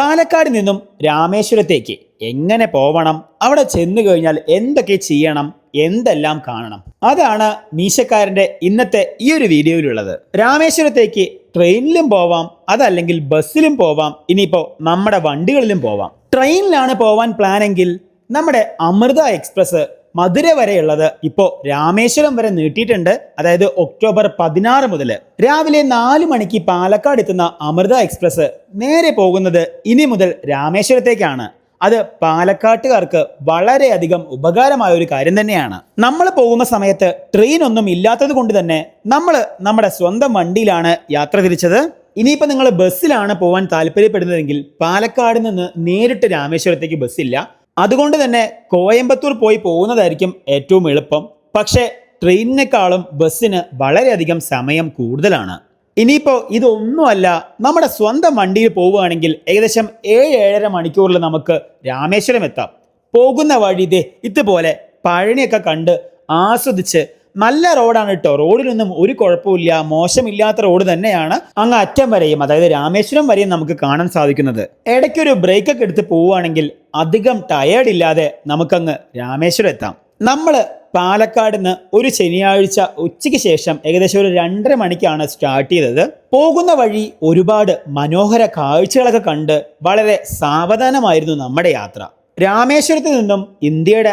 പാലക്കാട് നിന്നും രാമേശ്വരത്തേക്ക് എങ്ങനെ പോവണം? അവിടെ ചെന്നു കഴിഞ്ഞാൽ എന്തൊക്കെ ചെയ്യണം? എന്തെല്ലാം കാണണം? അതാണ് മീശക്കാരന്റെ ഇന്നത്തെ ഈ ഒരു വീഡിയോയിലുള്ളത്. രാമേശ്വരത്തേക്ക് ട്രെയിനിലും പോവാം അതല്ലെങ്കിൽ ബസ്സിലും പോവാം ഇനിയിപ്പോൾ നമ്മുടെ വണ്ടികളിലും പോവാം. ട്രെയിനിലാണ് പോവാൻ പ്ലാനെങ്കിൽ നമ്മുടെ അമൃത എക്സ്പ്രസ് മധുര വരെയുള്ളത് ഇപ്പോൾ രാമേശ്വരം വരെ നീട്ടിയിട്ടുണ്ട്. അതായത് ഒക്ടോബർ പതിനാറ് മുതൽ രാവിലെ നാല് മണിക്ക് പാലക്കാട് എത്തുന്ന അമൃത എക്സ്പ്രസ് നേരെ പോകുന്നത് ഇനി മുതൽ രാമേശ്വരത്തേക്കാണ്. അത് പാലക്കാട്ടുകാർക്ക് വളരെയധികം ഉപകാരമായ ഒരു കാര്യം തന്നെയാണ്. നമ്മൾ പോകുന്ന സമയത്ത് ട്രെയിൻ ഒന്നും ഇല്ലാത്തത് കൊണ്ട് തന്നെ നമ്മൾ നമ്മുടെ സ്വന്തം വണ്ടിയിലാണ് യാത്ര തിരിച്ചത്. ഇനിയിപ്പോൾ നിങ്ങൾ ബസ്സിലാണ് പോകാൻ താല്പര്യപ്പെടുന്നതെങ്കിൽ പാലക്കാട് നിന്ന് നേരിട്ട് രാമേശ്വരത്തേക്ക് ബസ്സില്ല. അതുകൊണ്ട് തന്നെ കോയമ്പത്തൂർ പോയി പോകുന്നതായിരിക്കും ഏറ്റവും എളുപ്പം. പക്ഷേ ട്രെയിനിനേക്കാളും ബസ്സിന് വളരെയധികം സമയം കൂടുതലാണ്. ഇനിയിപ്പോൾ ഇതൊന്നുമല്ല നമ്മുടെ സ്വന്തം വണ്ടിയിൽ പോവുകയാണെങ്കിൽ ഏകദേശം ഏഴ് ഏഴര മണിക്കൂറിൽ നമുക്ക് രാമേശ്വരം എത്താം. പോകുന്ന വഴി ഇതേ ഇതുപോലെ പഴനിയൊക്കെ കണ്ട് ആസ്വദിച്ച് നല്ല റോഡാണ് കേട്ടോ റോഡിനൊന്നും ഒരു കുഴപ്പമില്ല മോശമില്ലാത്ത റോഡ് തന്നെയാണ് അങ്ങ് അറ്റം വരെയും അതായത് രാമേശ്വരം വരെയും നമുക്ക് കാണാൻ സാധിക്കുന്നത്. ഇടയ്ക്കൊരു ബ്രേക്ക് ഒക്കെ എടുത്ത് പോവുകയാണെങ്കിൽ അധികം ടയേർഡ് ഇല്ലാതെ നമുക്കങ്ങ് രാമേശ്വരം എത്താം. നമ്മൾ പാലക്കാട് നിന്ന് ഒരു ശനിയാഴ്ച ഉച്ചയ്ക്ക് ശേഷം ഏകദേശം ഒരു രണ്ടര മണിക്കാണ് സ്റ്റാർട്ട് ചെയ്തത്. പോകുന്ന വഴി ഒരുപാട് മനോഹര കാഴ്ചകളൊക്കെ കണ്ട് വളരെ സാവധാനമായിരുന്നു നമ്മുടെ യാത്ര. രാമേശ്വരത്ത് നിന്നും ഇന്ത്യയുടെ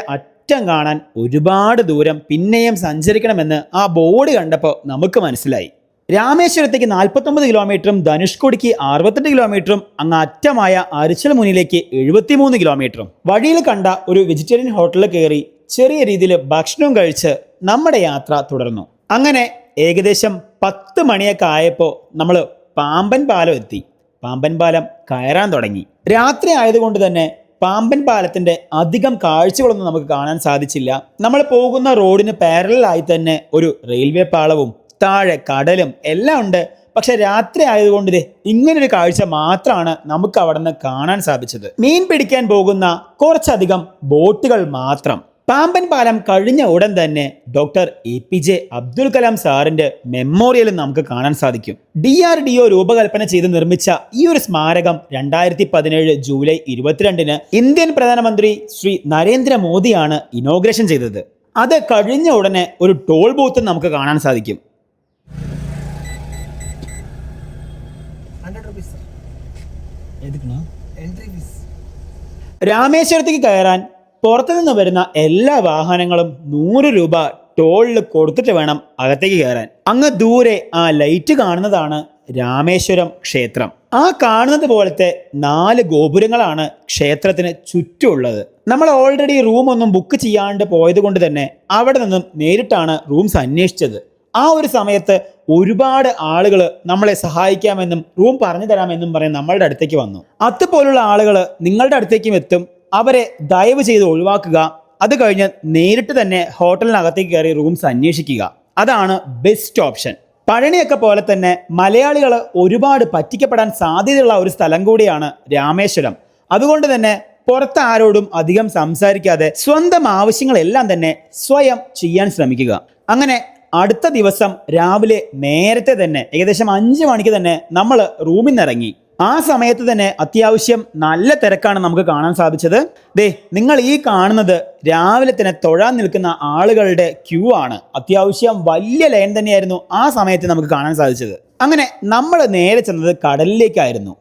അറ്റം കാണാൻ ഒരുപാട് ദൂരം പിന്നെയും സഞ്ചരിക്കണമെന്ന് ആ ബോർഡ് കണ്ടപ്പോൾ നമുക്ക് മനസ്സിലായി. രാമേശ്വരത്തേക്ക് നാൽപ്പത്തൊമ്പത് കിലോമീറ്ററും ധനുഷ്കോടിക്ക് അറുപത്തെട്ട് കിലോമീറ്ററും അങ്ങ് അറ്റമായ അരിച്ചൽ മുനിലേക്ക് എഴുപത്തിമൂന്ന് കിലോമീറ്ററും. വഴിയിൽ കണ്ട ഒരു വെജിറ്റേറിയൻ ഹോട്ടലിൽ കയറി ചെറിയ രീതിയിൽ ഭക്ഷണവും കഴിച്ച് നമ്മുടെ യാത്ര തുടർന്നു. അങ്ങനെ ഏകദേശം പത്ത് മണിയൊക്കെ ആയപ്പോൾ നമ്മൾ പാമ്പൻ പാലം എത്തി. പാമ്പൻ പാലം കയറാൻ തുടങ്ങി. രാത്രി ആയതുകൊണ്ട് തന്നെ പാമ്പൻ പാലത്തിന്റെ അധികം കാഴ്ചകളൊന്നും നമുക്ക് കാണാൻ സാധിച്ചില്ല. നമ്മൾ പോകുന്ന റോഡിന് പാരലായി തന്നെ ഒരു റെയിൽവേ പാളവും താഴെ കടലും എല്ലാം ഉണ്ട്. പക്ഷെ രാത്രി ആയതുകൊണ്ട് ഇങ്ങനൊരു കാഴ്ച മാത്രമാണ് നമുക്ക് അവിടെ നിന്ന് കാണാൻ സാധിച്ചത്. മീൻ പിടിക്കാൻ പോകുന്ന കുറച്ചധികം ബോട്ടുകൾ മാത്രം. പാമ്പൻ പാലം കഴിഞ്ഞ ഉടൻ തന്നെ doctor A P J Abdul Kalam സാറിന്റെ മെമ്മോറിയൽ നമുക്ക് കാണാൻ സാധിക്കും. ഡി ആർ ഡി ഒ രൂപകൽപ്പന ചെയ്ത് നിർമ്മിച്ച ഈ ഒരു സ്മാരകം രണ്ടായിരത്തി പതിനേഴ് ജൂലൈ ഇരുപത്തിരണ്ടിന് ഇന്ത്യൻ പ്രധാനമന്ത്രി ശ്രീ നരേന്ദ്രമോദിയാണ് ഇനോഗ്രേഷൻ ചെയ്തത്. അത് കഴിഞ്ഞ ഉടനെ ഒരു ടോൾ ബൂത്ത് നമുക്ക് കാണാൻ സാധിക്കും. രാമേശ്വരത്തേക്ക് കയറാൻ പുറത്തുനിന്ന് വരുന്ന എല്ലാ വാഹനങ്ങളും നൂറ് രൂപ ടോളിൽ കൊടുത്തിട്ട് വേണം അകത്തേക്ക് കയറാൻ. അങ്ങ് ദൂരെ ആ ലൈറ്റ് കാണുന്നതാണ് രാമേശ്വരം ക്ഷേത്രം. ആ കാണുന്നത് പോലത്തെ നാല് ഗോപുരങ്ങളാണ് ക്ഷേത്രത്തിന് ചുറ്റുമുള്ളത്. നമ്മൾ ഓൾറെഡി റൂം ഒന്നും ബുക്ക് ചെയ്യാണ്ട് പോയത് കൊണ്ട് തന്നെ അവിടെ നിന്നും നേരിട്ടാണ് റൂംസ് അന്വേഷിച്ചത്. ആ ഒരു സമയത്ത് ഒരുപാട് ആളുകൾ നമ്മളെ സഹായിക്കാമെന്നും റൂം പറഞ്ഞു തരാമെന്നും പറഞ്ഞ് നമ്മളുടെ അടുത്തേക്ക് വന്നു. അതുപോലുള്ള ആളുകൾ നിങ്ങളുടെ അടുത്തേക്കും എത്തും. അവരെ ദയവ് ചെയ്ത് ഒഴിവാക്കുക. അത് കഴിഞ്ഞ് നേരിട്ട് തന്നെ ഹോട്ടലിനകത്തേക്ക് കയറി റൂംസ് അന്വേഷിക്കുക. അതാണ് ബെസ്റ്റ് ഓപ്ഷൻ പഴനിയൊക്കെ പോലെ തന്നെ മലയാളികൾ ഒരുപാട് പറ്റിക്കപ്പെടാൻ സാധ്യതയുള്ള ഒരു സ്ഥലം കൂടിയാണ് രാമേശ്വരം. അതുകൊണ്ട് തന്നെ പുറത്ത് ആരോടും അധികം സംസാരിക്കാതെ സ്വന്തം ആവശ്യങ്ങളെല്ലാം തന്നെ സ്വയം ചെയ്യാൻ ശ്രമിക്കുക. അങ്ങനെ അടുത്ത ദിവസം രാവിലെ നേരത്തെ തന്നെ ഏകദേശം അഞ്ച് മണിക്ക് തന്നെ നമ്മൾ റൂമിൽ നിന്ന് ഇറങ്ങി ആ സമയത്ത് തന്നെ അത്യാവശ്യം നല്ല തിരക്കാണ് നമുക്ക് കാണാൻ സാധിച്ചത്. ദേ നിങ്ങൾ ഈ കാണുന്നത് രാവിലെ തന്നെ തൊഴാൻ നിൽക്കുന്ന ആളുകളുടെ ക്യൂ ആണ്. അത്യാവശ്യം വലിയ ലൈൻ തന്നെയായിരുന്നു ആ സമയത്ത് നമുക്ക് കാണാൻ സാധിച്ചത്. അങ്ങനെ നമ്മൾ നേരെ ചെന്നത് കടലിലേക്കായിരുന്നു.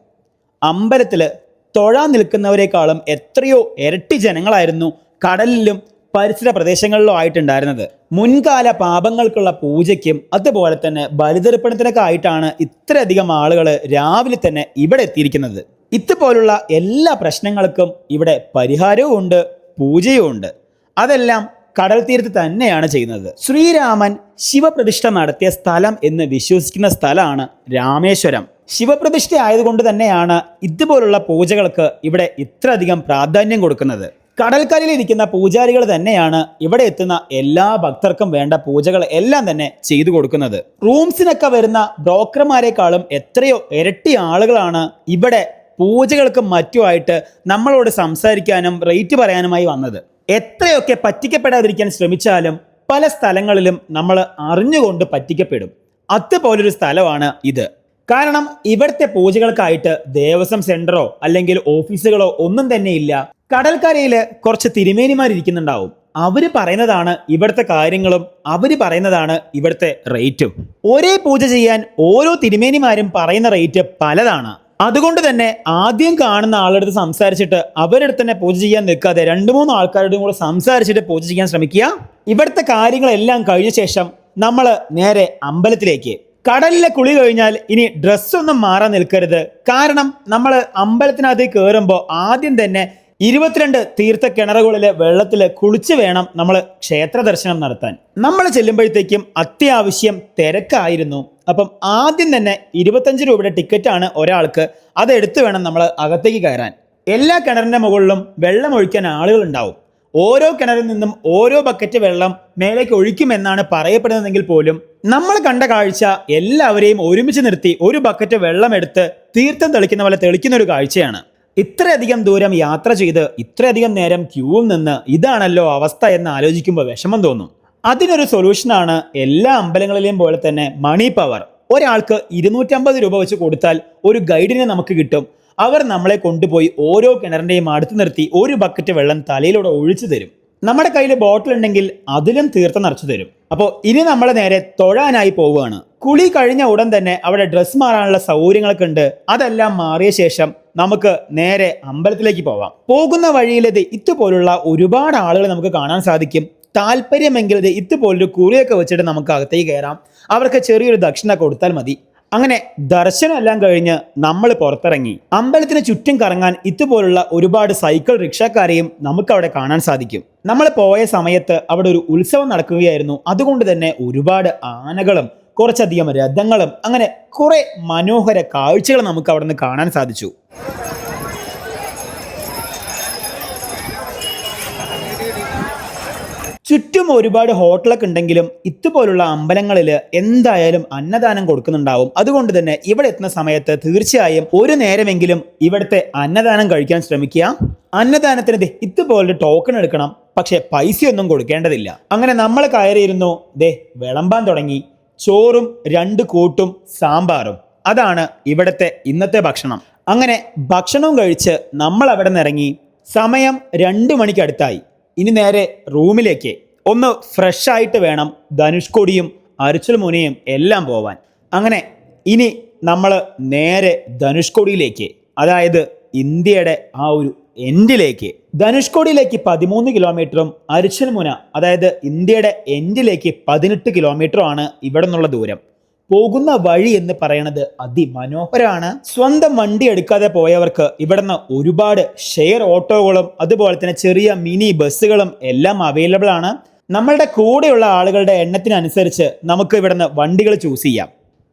അമ്പലത്തിൽ തൊഴാൻ നിൽക്കുന്നവരെക്കാളും എത്രയോ ഇരട്ടി ജനങ്ങളായിരുന്നു കടലിലും പരിസര പ്രദേശങ്ങളിലോ ആയിട്ടുണ്ടായിരുന്നത്. മുൻകാല പാപങ്ങൾക്കുള്ള പൂജയ്ക്കും അതുപോലെ തന്നെ ബലിതർപ്പണത്തിനൊക്കെ ആയിട്ടാണ് ഇത്രയധികം ആളുകൾ രാവിലെ തന്നെ ഇവിടെ എത്തിയിരിക്കുന്നത്. ഇതുപോലുള്ള എല്ലാ പ്രശ്നങ്ങൾക്കും ഇവിടെ പരിഹാരവും ഉണ്ട് പൂജയും ഉണ്ട്. അതെല്ലാം കടൽ തീരത്ത് തന്നെയാണ് ചെയ്യുന്നത്. ശ്രീരാമൻ ശിവപ്രതിഷ്ഠ നടത്തിയ സ്ഥലം എന്ന് വിശ്വസിക്കുന്ന സ്ഥലമാണ് രാമേശ്വരം. ശിവപ്രതിഷ്ഠ ആയതുകൊണ്ട് തന്നെയാണ് ഇതുപോലുള്ള പൂജകൾക്ക് ഇവിടെ ഇത്രയധികം പ്രാധാന്യം കൊടുക്കുന്നത്. കടൽക്കരയിൽ ഇരിക്കുന്ന പൂജാരികൾ തന്നെയാണ് ഇവിടെ എത്തുന്ന എല്ലാ ഭക്തർക്കും വേണ്ട പൂജകൾ എല്ലാം തന്നെ ചെയ്തു കൊടുക്കുന്നത്. റൂംസിനൊക്കെ വരുന്ന ബ്രോക്കർമാരെക്കാളും എത്രയോ ഇരട്ടി ആളുകളാണ് ഇവിടെ പൂജകൾക്കും മറ്റുമായിട്ട് നമ്മളോട് സംസാരിക്കാനും റേറ്റ് പറയാനുമായി വന്നത്. എത്രയൊക്കെ പറ്റിക്കപ്പെടാതിരിക്കാൻ ശ്രമിച്ചാലും പല സ്ഥലങ്ങളിലും നമ്മൾ അറിഞ്ഞുകൊണ്ട് പറ്റിക്കപ്പെടും. അതുപോലൊരു സ്ഥലമാണ് ഇത്. കാരണം ഇവിടുത്തെ പൂജകൾക്കായിട്ട് ദേവസ്വം സെന്ററോ അല്ലെങ്കിൽ ഓഫീസുകളോ ഒന്നും തന്നെ ഇല്ല. കടൽക്കരയിൽ കുറച്ച് തിരുമേനിമാരിക്കുന്നുണ്ടാവും അവർ പറയുന്നതാണ് ഇവിടുത്തെ കാര്യങ്ങളും അവർ പറയുന്നതാണ് ഇവിടുത്തെ റേറ്റും. ഒരേ പൂജ ചെയ്യാൻ ഓരോ തിരുമേനിമാരും പറയുന്ന റേറ്റ് പലതാണ്. അതുകൊണ്ട് തന്നെ ആദ്യം കാണുന്ന ആളുടെ അടുത്ത് സംസാരിച്ചിട്ട് അവരുടെ തന്നെ പൂജ ചെയ്യാൻ നിൽക്കാതെ രണ്ട് മൂന്ന് ആൾക്കാരുടെയും കൂടെ സംസാരിച്ചിട്ട് പൂജ ചെയ്യാൻ ശ്രമിക്കുക. ഇവിടുത്തെ കാര്യങ്ങളെല്ലാം കഴിഞ്ഞ ശേഷം നമ്മൾ നേരെ അമ്പലത്തിലേക്ക്. കടലിലെ കുളി കഴിഞ്ഞാൽ ഇനി ഡ്രസ്സൊന്നും മാറാൻ നിൽക്കരുത്. കാരണം നമ്മൾ അമ്പലത്തിനകത്ത് കയറുമ്പോൾ ആദ്യം തന്നെ ഇരുപത്തിരണ്ട് തീർത്ഥ കിണറുകളിലെ വെള്ളത്തിൽ കുളിച്ച് വേണം നമ്മൾ ക്ഷേത്ര ദർശനം നടത്താൻ. നമ്മൾ ചെല്ലുമ്പോഴത്തേക്കും അത്യാവശ്യം തിരക്കായിരുന്നു. അപ്പം ആദ്യം തന്നെ ഇരുപത്തഞ്ച് രൂപയുടെ ടിക്കറ്റാണ് ഒരാൾക്ക്. അതെടുത്ത് വേണം നമ്മൾ അകത്തേക്ക് കയറാൻ. എല്ലാ കിണറിന്റെ മുകളിലും വെള്ളം ഒഴിക്കാൻ ആളുകൾ ഉണ്ടാവും. ഓരോ കിണറിൽ നിന്നും ഓരോ ബക്കറ്റ് വെള്ളം മേലേക്ക് ഒഴിക്കുമെന്നാണ് പറയപ്പെടുന്നതെങ്കിൽ പോലും നമ്മൾ കണ്ട കാഴ്ച എല്ലാവരെയും ഒരുമിച്ച് നിർത്തി ഒരു ബക്കറ്റ് വെള്ളം എടുത്ത് തീർത്ഥം തെളിക്കുന്ന പോലെ തെളിക്കുന്ന ഒരു കാഴ്ചയാണ്. ഇത്രയധികം ദൂരം യാത്ര ചെയ്ത് ഇത്രയധികം നേരം ക്യൂവിൽ നിന്ന് ഇതാണല്ലോ അവസ്ഥ എന്ന് ആലോചിക്കുമ്പോൾ വിഷമം തോന്നും. അതിനൊരു സൊല്യൂഷനാണ് എല്ലാ അമ്പലങ്ങളിലെയും പോലെ തന്നെ മണി പവർ ഒരാൾക്ക് ഇരുന്നൂറ്റമ്പത് രൂപ വെച്ച് കൊടുത്താൽ ഒരു ഗൈഡിനെ നമുക്ക് കിട്ടും. അവർ നമ്മളെ കൊണ്ടുപോയി ഓരോ കിണറിന്റെയും അടുത്ത് നിർത്തി ഒരു ബക്കറ്റ് വെള്ളം തലയിലൂടെ ഒഴിച്ചു തരും. നമ്മുടെ കയ്യിൽ ബോട്ടിൽ ഉണ്ടെങ്കിൽ അതിലും തീർത്ഥം നിറച്ചു തരും. അപ്പോൾ ഇനി നമ്മളെ നേരെ തൊഴാനായി പോവുകയാണ്. കുളി കഴിഞ്ഞ ഉടൻ തന്നെ അവിടെ ഡ്രസ്സ് മാറാനുള്ള സൗകര്യങ്ങളൊക്കെ ഉണ്ട് അതെല്ലാം മാറിയ ശേഷം നമുക്ക് നേരെ അമ്പലത്തിലേക്ക് പോവാം. പോകുന്ന വഴിയിലത് ഇതുപോലുള്ള ഒരുപാട് ആളുകൾ നമുക്ക് കാണാൻ സാധിക്കും. താല്പര്യമെങ്കിൽ ഇത് ഇതുപോലൊരു കുറിയൊക്കെ വെച്ചിട്ട് നമുക്ക് അകത്തേക്ക് കയറാം. അവർക്ക് ചെറിയൊരു ദക്ഷിണ കൊടുത്താൽ മതി. അങ്ങനെ ദർശനം എല്ലാം കഴിഞ്ഞ് നമ്മൾ പുറത്തിറങ്ങി. അമ്പലത്തിന് ചുറ്റും കറങ്ങാൻ ഇതുപോലുള്ള ഒരുപാട് സൈക്കിൾ റിക്ഷക്കാരെയും നമുക്ക് അവിടെ കാണാൻ സാധിക്കും. നമ്മൾ പോയ സമയത്ത് അവിടെ ഒരു ഉത്സവം നടക്കുകയായിരുന്നു. അതുകൊണ്ട് തന്നെ ഒരുപാട് ആനകളും കുറച്ചധികം രഥങ്ങളും അങ്ങനെ കുറെ മനോഹര കാഴ്ചകൾ നമുക്ക് അവിടെ നിന്ന് കാണാൻ സാധിച്ചു. ചുറ്റും ഒരുപാട് ഹോട്ടലൊക്കെ ഉണ്ടെങ്കിലും ഇതുപോലുള്ള അമ്പലങ്ങളിൽ എന്തായാലും അന്നദാനം കൊടുക്കുന്നുണ്ടാവും. അതുകൊണ്ട് തന്നെ ഇവിടെ എത്തുന്ന സമയത്ത് തീർച്ചയായും ഒരു നേരമെങ്കിലും ഇവിടുത്തെ അന്നദാനം കഴിക്കാൻ ശ്രമിക്കുക. അന്നദാനത്തിന് ഇതുപോലെ ടോക്കൺ എടുക്കണം പക്ഷെ പൈസയൊന്നും കൊടുക്കേണ്ടതില്ല. അങ്ങനെ നമ്മൾ കയറിയിരുന്നു ദേ വിളമ്പാൻ തുടങ്ങി. ചോറും രണ്ട് കൂട്ടും സാമ്പാറും. അതാണ് ഇവിടുത്തെ ഇന്നത്തെ ഭക്ഷണം. അങ്ങനെ ഭക്ഷണവും കഴിച്ച് നമ്മൾ അവിടെ നിന്ന് ഇറങ്ങി സമയം രണ്ട് മണിക്ക് അടുത്തായി. ഇനി നേരെ റൂമിലേക്ക്. ഒന്ന് ഫ്രഷ് ആയിട്ട് വേണം ധനുഷ്കോടിയും അരിച്ചൽ മുനയും എല്ലാം പോവാൻ. അങ്ങനെ ഇനി നമ്മൾ നേരെ ധനുഷ്കോടിയിലേക്ക്. അതായത് ഇന്ത്യയുടെ ആ ഒരു എൻഡിലേക്ക് ധനുഷ്കോടിയിലേക്ക് പതിമൂന്ന് കിലോമീറ്ററും അരിച്ചൽമുന അതായത് ഇന്ത്യയുടെ എൻഡിലേക്ക് പതിനെട്ട് കിലോമീറ്ററുമാണ് ഇവിടെ നിന്നുള്ള ദൂരം. പോകുന്ന വഴി എന്ന് പറയുന്നത് അതിമനോഹരമാണ് സ്വന്തം വണ്ടി എടുക്കാതെ പോയവർക്ക് ഇവിടുന്ന് ഒരുപാട് ഷെയർ ഓട്ടോകളും അതുപോലെ തന്നെ ചെറിയ മിനി ബസ്സുകളും എല്ലാം അവൈലബിൾ ആണ്. നമ്മളുടെ കൂടെയുള്ള ആളുകളുടെ എണ്ണത്തിനനുസരിച്ച് നമുക്ക് ഇവിടുന്ന് വണ്ടികൾ ചൂസ് ചെയ്യാം.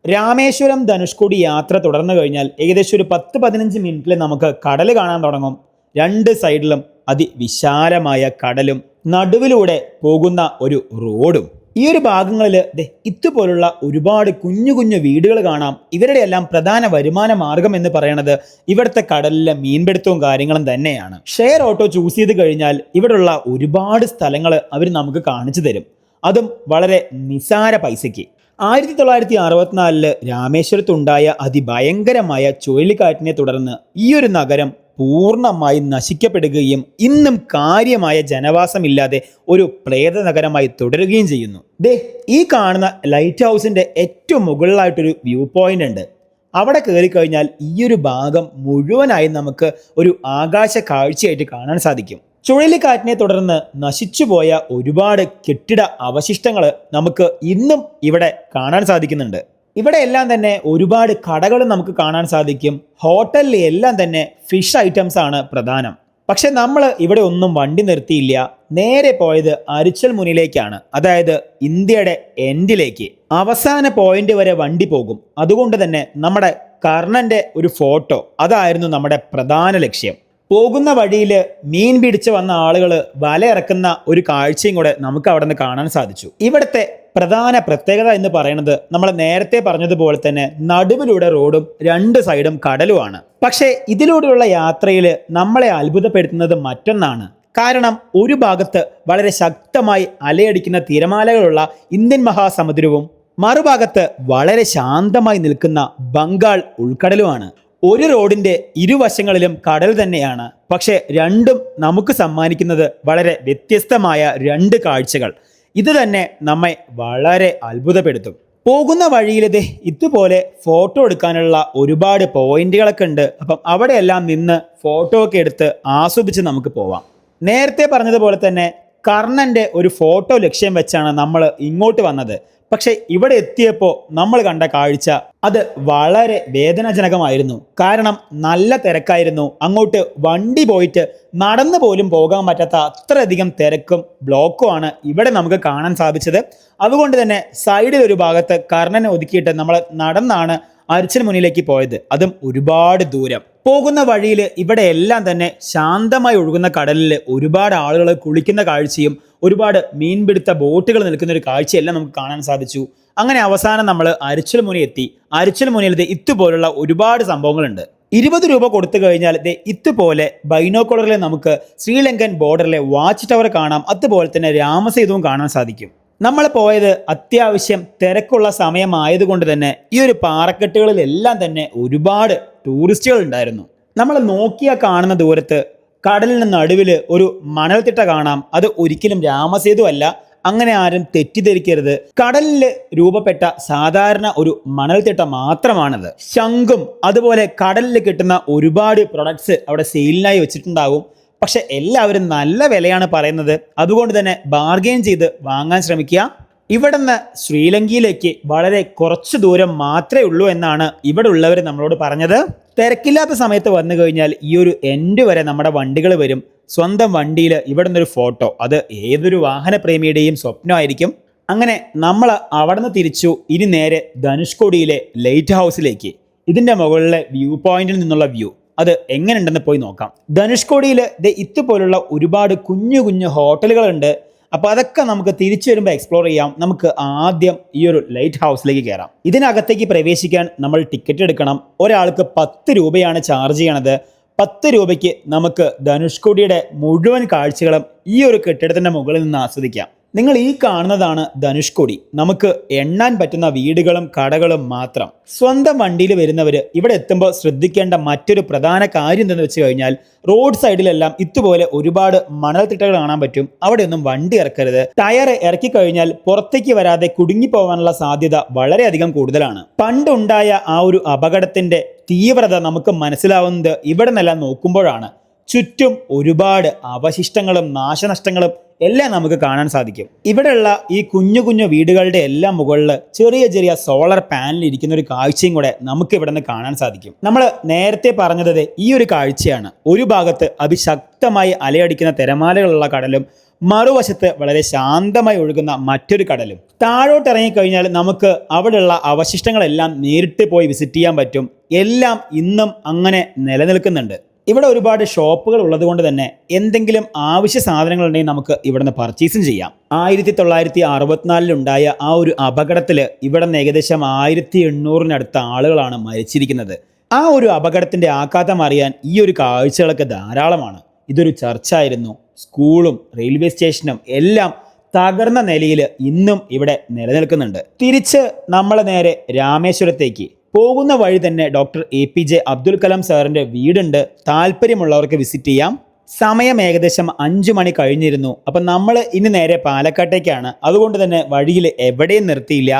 രാമേശ്വരം ധനുഷ്കോടി യാത്ര തുടർന്നു കഴിഞ്ഞാൽ ഏകദേശം ഒരു പത്ത് പതിനഞ്ച് മിനിറ്റിൽ നമുക്ക് കടൽ കാണാൻ തുടങ്ങും. രണ്ട് സൈഡിലും അതിവിശാലമായ കടലും നടുവിലൂടെ പോകുന്ന ഒരു റോഡും. ഈ ഒരു ഭാഗങ്ങളിൽ ഇതുപോലുള്ള ഒരുപാട് കുഞ്ഞു കുഞ്ഞു വീടുകൾ കാണാം. ഇവരുടെ എല്ലാം പ്രധാന വരുമാന മാർഗം എന്ന് പറയുന്നത് ഇവിടുത്തെ കടലിലെ മീൻപിടുത്തവും കാര്യങ്ങളും തന്നെയാണ്. ഷെയർ ഓട്ടോ ചൂസ് ചെയ്ത് കഴിഞ്ഞാൽ ഇവിടെയുള്ള ഒരുപാട് സ്ഥലങ്ങൾ അവർ നമുക്ക് കാണിച്ചു തരും. അതും വളരെ നിസാര പൈസയ്ക്ക്. ആയിരത്തി തൊള്ളായിരത്തി അറുപത്തിനാലിൽ രാമേശ്വരത്തുണ്ടായ അതിഭയങ്കരമായ ചുഴലിക്കാറ്റിനെ തുടർന്ന് ഈ ഒരു നഗരം പൂർണമായി നശിക്കപ്പെടുകയും ഇന്നും കാര്യമായ ജനവാസമില്ലാതെ ഒരു പ്രേത നഗരമായി തുടരുകയും ചെയ്യുന്നു. ദേ ഈ കാണുന്ന ലൈറ്റ് ഹൗസിന്റെ ഏറ്റവും മുകളിലായിട്ടൊരു വ്യൂ പോയിന്റ് ഉണ്ട്. അവിടെ കയറി കഴിഞ്ഞാൽ ഈ ഒരു ഭാഗം മുഴുവനായി നമുക്ക് ഒരു ആകാശ കാഴ്ചയായിട്ട് കാണാൻ സാധിക്കും. ചുഴലിക്കാറ്റിനെ തുടർന്ന് നശിച്ചുപോയ ഒരുപാട് കെട്ടിട അവശിഷ്ടങ്ങൾ നമുക്ക് ഇന്നും ഇവിടെ കാണാൻ സാധിക്കുന്നുണ്ട്. ഇവിടെ എല്ലാം തന്നെ ഒരുപാട് കടകൾ നമുക്ക് കാണാൻ സാധിക്കും. ഹോട്ടലിൽ എല്ലാം തന്നെ ഫിഷ് ഐറ്റംസ് ആണ് പ്രധാനം. പക്ഷെ നമ്മൾ ഇവിടെ ഒന്നും വണ്ടി നിർത്തിയില്ല. നേരെ പോയത് അരിച്ചൽ മുനിലേക്കാണ്. അതായത് ഇന്ത്യയുടെ എൻഡിലേക്ക് അവസാന പോയിന്റ് വരെ വണ്ടി പോകും. അതുകൊണ്ട് തന്നെ നമ്മുടെ കർണന്റെ ഒരു ഫോട്ടോ അതായിരുന്നു നമ്മുടെ പ്രധാന ലക്ഷ്യം. പോകുന്ന വഴിയിൽ മീൻ പിടിച്ച് വന്ന ആളുകൾ വലയിറക്കുന്ന ഒരു കാഴ്ചയും കൂടെ നമുക്ക് അവിടെ നിന്ന് കാണാൻ സാധിച്ചു. ഇവിടുത്തെ പ്രധാന പ്രത്യേകത എന്ന് പറയുന്നത് നമ്മൾ നേരത്തെ പറഞ്ഞതുപോലെ തന്നെ നടുവിലൂടെ റോഡും രണ്ട് സൈഡും കടലുമാണ്. പക്ഷേ ഇതിലൂടെയുള്ള യാത്രയിൽ നമ്മളെ അത്ഭുതപ്പെടുത്തുന്നത് മറ്റൊന്നാണ്. കാരണം ഒരു ഭാഗത്ത് വളരെ ശക്തമായി അലയടിക്കുന്ന തിരമാലകളുള്ള ഇന്ത്യൻ മഹാസമുദ്രവും മറുഭാഗത്ത് വളരെ ശാന്തമായി നിൽക്കുന്ന ബംഗാൾ ഉൾക്കടലുമാണ്. ഒരു റോഡിന്റെ ഇരുവശങ്ങളിലും കടൽ തന്നെയാണ്. പക്ഷെ രണ്ടും നമുക്ക് സമ്മാനിക്കുന്നത് വളരെ വ്യത്യസ്തമായ രണ്ട് കാഴ്ചകൾ. ഇത് തന്നെ നമ്മെ വളരെ അത്ഭുതപ്പെടുത്തും. പോകുന്ന വഴിയിലത് ഇതുപോലെ ഫോട്ടോ എടുക്കാനുള്ള ഒരുപാട് പോയിന്റുകളൊക്കെ ഉണ്ട്. അപ്പം അവിടെയെല്ലാം നിന്ന് ഫോട്ടോ ഒക്കെ എടുത്ത് ആസ്വദിച്ച് നമുക്ക് പോവാം. നേരത്തെ പറഞ്ഞതുപോലെ തന്നെ കർണന്റെ ഒരു ഫോട്ടോ ലക്ഷ്യം വെച്ചാണ് നമ്മൾ ഇങ്ങോട്ട് വന്നത്. പക്ഷെ ഇവിടെ എത്തിയപ്പോൾ നമ്മൾ കണ്ട കാഴ്ച അത് വളരെ വേദനാജനകമായിരുന്നു. കാരണം നല്ല തിരക്കായിരുന്നു. അങ്ങോട്ട് വണ്ടി പോയിട്ട് നടന്നു പോലും പോകാൻ പറ്റാത്ത അത്രയധികം തിരക്കും ബ്ലോക്കുമാണ് ഇവിടെ നമുക്ക് കാണാൻ സാധിച്ചത്. അതുകൊണ്ട് തന്നെ സൈഡിൽ ഒരു ഭാഗത്ത് കർണനെ ഒതുക്കിയിട്ട് നമ്മൾ നടന്നാണ് അരിച്ചന് മുന്നിലേക്ക് പോയത്. അതും ഒരുപാട് ദൂരം. പോകുന്ന വഴിയിൽ ഇവിടെ എല്ലാം തന്നെ ശാന്തമായി ഒഴുകുന്ന കടലിൽ ഒരുപാട് ആളുകൾ കുളിക്കുന്ന കാഴ്ചയും ഒരുപാട് മീൻപിടുത്ത ബോട്ടുകൾ നിൽക്കുന്ന ഒരു കാഴ്ചയെല്ലാം നമുക്ക് കാണാൻ സാധിച്ചു. അങ്ങനെ അവസാനം നമ്മൾ അരിച്ചൽ മുനി എത്തി. അരിച്ചൽ മുനിയിൽ ഇത് ഇതുപോലുള്ള ഒരുപാട് സംഭവങ്ങളുണ്ട്. ഇരുപത് രൂപ കൊടുത്തു കഴിഞ്ഞാൽ ഇത് ഇതുപോലെ ബൈനോക്കുളറിൽ നമുക്ക് ശ്രീലങ്കൻ ബോർഡറിലെ വാച്ച് ടവർ കാണാം. അതുപോലെ തന്നെ രാമസേതുവും കാണാൻ സാധിക്കും. നമ്മൾ പോയത് അത്യാവശ്യം തിരക്കുള്ള സമയമായതുകൊണ്ട് തന്നെ ഈ ഒരു പാറക്കെട്ടുകളിലെല്ലാം തന്നെ ഒരുപാട് ടൂറിസ്റ്റുകൾ ഉണ്ടായിരുന്നു. നമ്മൾ നോക്കിയാൽ കാണുന്ന ദൂരത്ത് കടലിന് നടുവിൽ ഒരു മണൽത്തിട്ട കാണാം. അത് ഒരിക്കലും രാമസേതു അല്ല അങ്ങനെ ആരും തെറ്റിദ്ധരിക്കരുത്. കടലിൽ രൂപപ്പെട്ട സാധാരണ ഒരു മണൽത്തിട്ട മാത്രമാണത്. ശംഖും അതുപോലെ കടലിൽ കിട്ടുന്ന ഒരുപാട് പ്രൊഡക്ട്സ് അവിടെ സെയിലിനായി വെച്ചിട്ടുണ്ടാകും. പക്ഷെ എല്ലാവരും നല്ല വിലയാണ് പറയുന്നത്. അതുകൊണ്ട് തന്നെ ബാർഗെയിൻ ചെയ്ത് വാങ്ങാൻ ശ്രമിക്കുക. ഇവിടെ നിന്ന് ശ്രീലങ്കയിലേക്ക് വളരെ കുറച്ച് ദൂരം മാത്രമേ ഉള്ളൂ എന്നാണ് ഇവിടെ ഉള്ളവർ നമ്മളോട് പറഞ്ഞത്. തിരക്കില്ലാത്ത സമയത്ത് വന്നു കഴിഞ്ഞാൽ ഈ ഒരു എൻഡ് വരെ നമ്മുടെ വണ്ടികൾ വരും. സ്വന്തം വണ്ടിയിൽ ഇവിടെ നിന്നൊരു ഫോട്ടോ അത് ഏതൊരു വാഹനപ്രേമിയുടെയും സ്വപ്നമായിരിക്കും. അങ്ങനെ നമ്മൾ അവിടെ നിന്ന് തിരിച്ചു ഇനി നേരെ ധനുഷ്കോടിയിലെ ലൈറ്റ് ഹൗസിലേക്ക് ഇതിന്റെ മുകളിലെ വ്യൂ പോയിന്റിൽ നിന്നുള്ള വ്യൂ അത് എങ്ങനെയുണ്ടെന്ന് പോയി നോക്കാം. ധനുഷ്കോടിയിൽ ഇതുപോലുള്ള ഒരുപാട് കുഞ്ഞു കുഞ്ഞു ഹോട്ടലുകളുണ്ട് അപ്പോൾ അതൊക്കെ നമുക്ക് തിരിച്ചു വരുമ്പോൾ എക്സ്പ്ലോർ ചെയ്യാം. നമുക്ക് ആദ്യം ഈ ഒരു ലൈറ്റ് ഹൗസിലേക്ക് കയറാം ഇതിനകത്തേക്ക് പ്രവേശിക്കാൻ നമ്മൾ ടിക്കറ്റ് എടുക്കണം. ഒരാൾക്ക് പത്ത് രൂപയാണ് ചാർജ് ചെയ്യണത്. പത്ത് രൂപയ്ക്ക് നമുക്ക് ധനുഷ്കോടിയുടെ മുഴുവൻ കാഴ്ചകളും ഈ ഒരു കെട്ടിടത്തിന്റെ മുകളിൽ നിന്ന് ആസ്വദിക്കാം. നിങ്ങൾ ഈ കാണുന്നതാണ് ധനുഷ്കോടി. നമുക്ക് എണ്ണാൻ പറ്റുന്ന വീടുകളും കടകളും മാത്രം. സ്വന്തം വണ്ടിയിൽ വരുന്നവർ ഇവിടെ എത്തുമ്പോൾ ശ്രദ്ധിക്കേണ്ട മറ്റൊരു പ്രധാന കാര്യം എന്തെന്ന് വെച്ച് കഴിഞ്ഞാൽ റോഡ് സൈഡിലെല്ലാം ഇതുപോലെ ഒരുപാട് മണൽത്തിട്ടകൾ കാണാൻ പറ്റും. അവിടെയൊന്നും വണ്ടി ഇറക്കരുത്. ടയർ ഇറക്കി കഴിഞ്ഞാൽ പുറത്തേക്ക് വരാതെ കുടുങ്ങിപ്പോവാനുള്ള സാധ്യത വളരെയധികം കൂടുതലാണ്. പണ്ടുണ്ടായ ആ ഒരു അപകടത്തിന്റെ തീവ്രത നമുക്ക് മനസ്സിലാവുന്നത് ഇവിടെ നിന്നെല്ലാം നോക്കുമ്പോഴാണ്. ചുറ്റും ഒരുപാട് അവശിഷ്ടങ്ങളും നാശനഷ്ടങ്ങളും എല്ലാം നമുക്ക് കാണാൻ സാധിക്കും. ഇവിടെയുള്ള ഈ കുഞ്ഞു കുഞ്ഞു വീടുകളുടെ എല്ലാം മുകളിൽ ചെറിയ ചെറിയ സോളർ പാനൽ ഇരിക്കുന്ന ഒരു കാഴ്ചയും കൂടെ നമുക്ക് ഇവിടെ നിന്ന് കാണാൻ സാധിക്കും. നമ്മൾ നേരത്തെ പറഞ്ഞത് ഈ ഒരു കാഴ്ചയാണ്. ഒരു ഭാഗത്ത് അതിശക്തമായി അലയടിക്കുന്ന തിരമാലകളുള്ള കടലും മറുവശത്ത് വളരെ ശാന്തമായി ഒഴുകുന്ന മറ്റൊരു കടലും. താഴോട്ട് ഇറങ്ങിക്കഴിഞ്ഞാൽ നമുക്ക് അവിടെയുള്ള അവശിഷ്ടങ്ങളെല്ലാം നേരിട്ട് പോയി വിസിറ്റ് ചെയ്യാൻ പറ്റും. എല്ലാം ഇന്നും അങ്ങനെ നിലനിൽക്കുന്നുണ്ട്. ഇവിടെ ഒരുപാട് ഷോപ്പുകൾ ഉള്ളത് കൊണ്ട് തന്നെ എന്തെങ്കിലും ആവശ്യ സാധനങ്ങൾ ഉണ്ടെങ്കിൽ നമുക്ക് ഇവിടുന്ന് പർച്ചേസും ചെയ്യാം. ആയിരത്തി തൊള്ളായിരത്തി അറുപത്തിനാലിലുണ്ടായ ആ ഒരു അപകടത്തിൽ ഇവിടെ നിന്ന് ഏകദേശം ആയിരത്തി എണ്ണൂറിനടുത്ത ആളുകളാണ് മരിച്ചിരിക്കുന്നത്. ആ ഒരു അപകടത്തിന്റെ ആഘാതം അറിയാൻ ഈ ഒരു കാഴ്ചകളൊക്കെ ധാരാളമാണ്. ഇതൊരു ചർച്ചായിരുന്നു സ്കൂളും റെയിൽവേ സ്റ്റേഷനും എല്ലാം തകർന്ന നിലയിൽ ഇന്നും ഇവിടെ നിലനിൽക്കുന്നുണ്ട്. തിരിച്ച് നമ്മളെ നേരെ രാമേശ്വരത്തേക്ക് പോകുന്ന വഴി തന്നെ doctor A P J Abdul Kalam സാറിന്റെ വീടുണ്ട്. താല്പര്യമുള്ളവർക്ക് വിസിറ്റ് ചെയ്യാം. സമയം ഏകദേശം അഞ്ചു മണി കഴിഞ്ഞിരുന്നു. അപ്പം നമ്മൾ ഇനി നേരെ പാലക്കാട്ടേക്കാണ്. അതുകൊണ്ട് തന്നെ വഴിയിൽ എവിടെയും നിർത്തിയില്ല.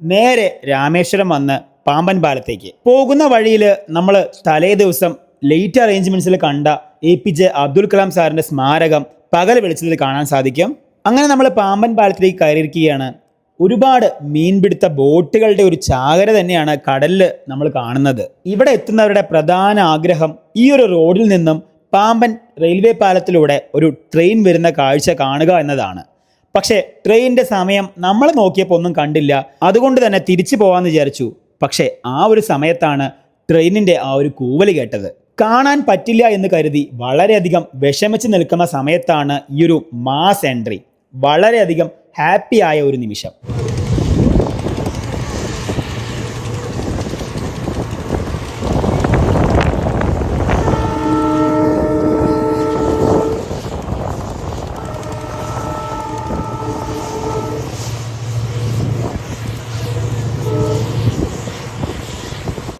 നേരെ രാമേശ്വരം വന്ന് പാമ്പൻ പാലത്തേക്ക്. പോകുന്ന വഴിയിൽ നമ്മൾ തലേ ദിവസം ലേറ്റ് അറേഞ്ച്മെന്റ്സിൽ കണ്ട A P J Abdul Kalam സാറിന്റെ സ്മാരകം പകൽ വെളിച്ചത്തിൽ കാണാൻ സാധിക്കും. അങ്ങനെ നമ്മൾ പാമ്പൻ പാലത്തിലേക്ക് കയറിയിരിക്കുകയാണ്. ഒരുപാട് മീൻപിടുത്ത ബോട്ടുകളുടെ ഒരു ചാകര തന്നെയാണ് കടലിൽ നമ്മൾ കാണുന്നത്. ഇവിടെ എത്തുന്നവരുടെ പ്രധാന ആഗ്രഹം ഈ ഒരു റോഡിൽ നിന്നും പാമ്പൻ റെയിൽവേ പാലത്തിലൂടെ ഒരു ട്രെയിൻ വരുന്ന കാഴ്ച കാണുക എന്നതാണ്. പക്ഷേ ട്രെയിനിന്റെ സമയം നമ്മൾ നോക്കിയപ്പോൾ ഒന്നും കണ്ടില്ല. അതുകൊണ്ട് തന്നെ തിരിച്ചു പോകാമെന്ന് വിചാരിച്ചു. പക്ഷേ ആ ഒരു സമയത്താണ് ട്രെയിനിന്റെ ആ ഒരു കൂവൽ കേട്ടത്. കാണാൻ പറ്റില്ല എന്ന് കരുതി വളരെയധികം വിഷമിച്ച് നിൽക്കുന്ന സമയത്താണ് ഈ ഒരു മാസ് എൻട്രി. വളരെയധികം ഹാപ്പി ആയ ഒരു നിമിഷം.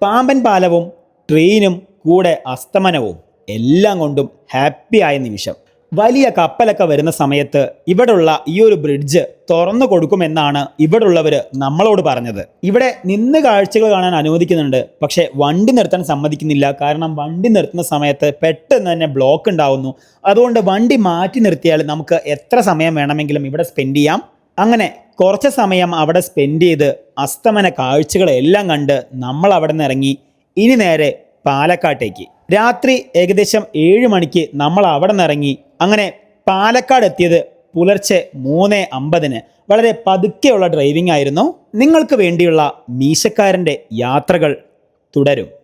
പാമ്പൻ പാലവും ട്രെയിനും കൂടെ അസ്തമനവും എല്ലാം കൊണ്ടും ഹാപ്പിയായ നിമിഷം. വലിയ കപ്പലൊക്കെ വരുന്ന സമയത്ത് ഇവിടുള്ള ഈ ഒരു ബ്രിഡ്ജ് തുറന്നു കൊടുക്കുമെന്നാണ് ഇവിടുള്ളവർ നമ്മളോട് പറഞ്ഞത്. ഇവിടെ നിന്ന് കാഴ്ചകൾ കാണാൻ അനുവദിക്കുന്നുണ്ട്. പക്ഷേ വണ്ടി നിർത്താൻ സമ്മതിക്കുന്നില്ല. കാരണം വണ്ടി നിർത്തുന്ന സമയത്ത് പെട്ടെന്ന് തന്നെ ബ്ലോക്ക് ഉണ്ടാവുന്നു. അതുകൊണ്ട് വണ്ടി മാറ്റി നിർത്തിയാൽ നമുക്ക് എത്ര സമയം വേണമെങ്കിലും ഇവിടെ സ്പെൻഡ് ചെയ്യാം. അങ്ങനെ കുറച്ച് സമയം അവിടെ സ്പെൻഡ് ചെയ്ത് അസ്തമന കാഴ്ചകളെല്ലാം കണ്ട് നമ്മൾ അവിടെ നിന്ന് ഇറങ്ങി. ഇനി നേരെ പാലക്കാട്ടേക്ക്. രാത്രി ഏകദേശം ഏഴ് മണിക്ക് നമ്മൾ അവിടെ നിന്ന് ഇറങ്ങി. അങ്ങനെ പാലക്കാട് എത്തിയത് പുലർച്ചെ മൂന്ന് അമ്പതിന്. വളരെ പതുക്കെയുള്ള ഡ്രൈവിംഗ് ആയിരുന്നു. നിങ്ങൾക്ക് വേണ്ടിയുള്ള മീശക്കാരന്റെ യാത്രകൾ തുടരും.